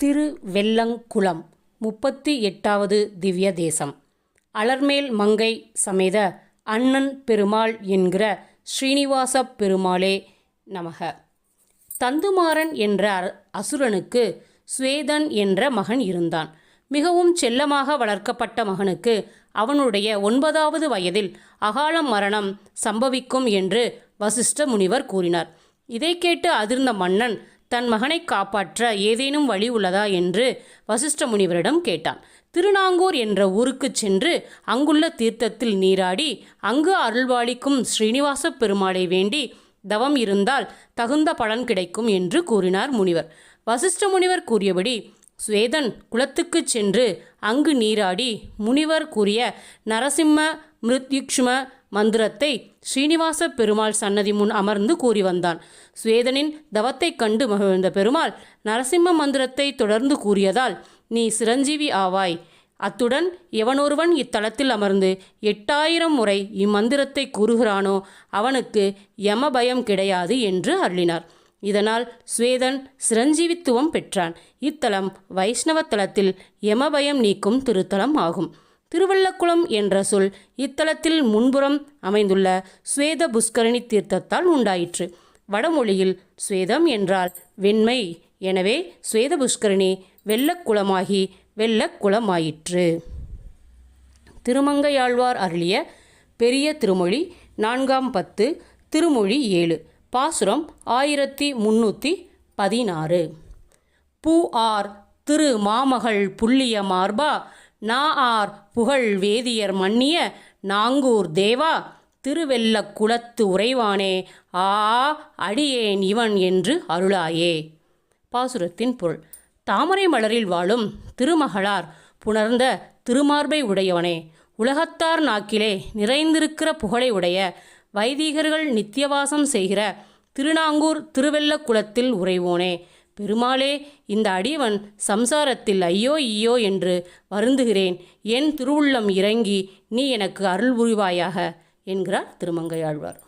திரு வெள்ளங்குளம் முப்பத்தி எட்டாவது திவ்ய தேசம் அலர்மேல் மங்கை சமேத அண்ணன் பெருமாள் என்கிற ஸ்ரீனிவாச பெருமாளே நமக. தந்துமாறன் என்ற அசுரனுக்கு ஸ்வேதன் என்ற மகன் இருந்தான். மிகவும் செல்லமாக வளர்க்கப்பட்ட மகனுக்கு அவனுடைய ஒன்பதாவது வயதில் அகால மரணம் சம்பவிக்கும் என்று வசிஷ்ட முனிவர் கூறினார். இதை கேட்டு அதிர்ந்த மன்னன் தன் மகனை காப்பாற்ற ஏதேனும் வழி உள்ளதா என்று வசிஷ்ட முனிவரிடம் கேட்டான். திருநாங்கூர் என்ற ஊருக்கு சென்று அங்குள்ள தீர்த்தத்தில் நீராடி அங்கு அருள்வாளிக்கும் ஸ்ரீனிவாச பெருமாளை வேண்டி தவம் இருந்தால் தகுந்த பலன் கிடைக்கும் என்று கூறினார் முனிவர். வசிஷ்ட முனிவர் கூறியபடி ஸ்வேதன் குளத்துக்குச் சென்று அங்கு நீராடி முனிவர் கூறிய நரசிம்ம மிருத்யுக்ஷ்ம மந்திரத்தை ஸ்ரீனிவாச பெருமாள் சன்னதி முன் அமர்ந்து கூறி வந்தான். சுவேதனின் தவத்தைக் கண்டு மகிழ்ந்த பெருமாள் நரசிம்ம மந்திரத்தை தொடர்ந்து கூறியதால் நீ சிரஞ்சீவி ஆவாய். அத்துடன் எவனொருவன் இத்தலத்தில் அமர்ந்து எட்டாயிரம் முறை இம்மந்திரத்தை கூறுகிறானோ அவனுக்கு யம பயம் கிடையாது என்று அருளினார். இதனால் ஸ்வேதன் சிரஞ்சீவித்துவம் பெற்றான். இத்தலம் வைஷ்ணவ தலத்தில் யமபயம் நீக்கும் திருத்தலம் ஆகும். திருவள்ளக்குளம் என்ற சொல் இத்தலத்தில் முன்புறம் அமைந்துள்ள ஸ்வேத புஷ்கரணி தீர்த்தத்தால் உண்டாயிற்று. வடமொழியில் ஸ்வேதம் என்றால் வெண்மை. எனவே ஸ்வேத புஷ்கரணி வெள்ளக்குளமாகி வெள்ளக்குளமாயிற்று. திருமங்கையாழ்வார் அருளிய பெரிய திருமொழி நான்காம் பத்து திருமொழி ஏழு. பாசுரம் ஆயிரத்தி முன்னூற்றி பதினாறு. பூ ஆர் திரு மாமகள் புள்ளிய மார்பா நா ஆர் புகழ் வேதியர் மன்னிய நாங்கூர் தேவா திருவெல்லக் குலத்து உறைவானே ஆ அடியேன் இவன் என்று அருளாயே. பாசுரத்தின் பொருள் தாமரை மலரில் வாழும் திருமகளார் புணர்ந்த திருமார்பை உடையவனே உலகத்தார் நாக்கிலே நிறைந்திருக்கிற புகழை உடைய வைதீகர்கள் நித்தியவாசம் செய்கிற திருநாங்கூர் திருவெல்லக்குளத்தில் உறைவோனே. பெருமாளே இந்த அடிவன் சம்சாரத்தில் ஐயோ ஐயோ என்று வருந்துகிறேன். என் திருவுள்ளம் இறங்கி நீ எனக்கு அருள் புரிவாயாக என்கிறார் திருமங்கையாழ்வார்.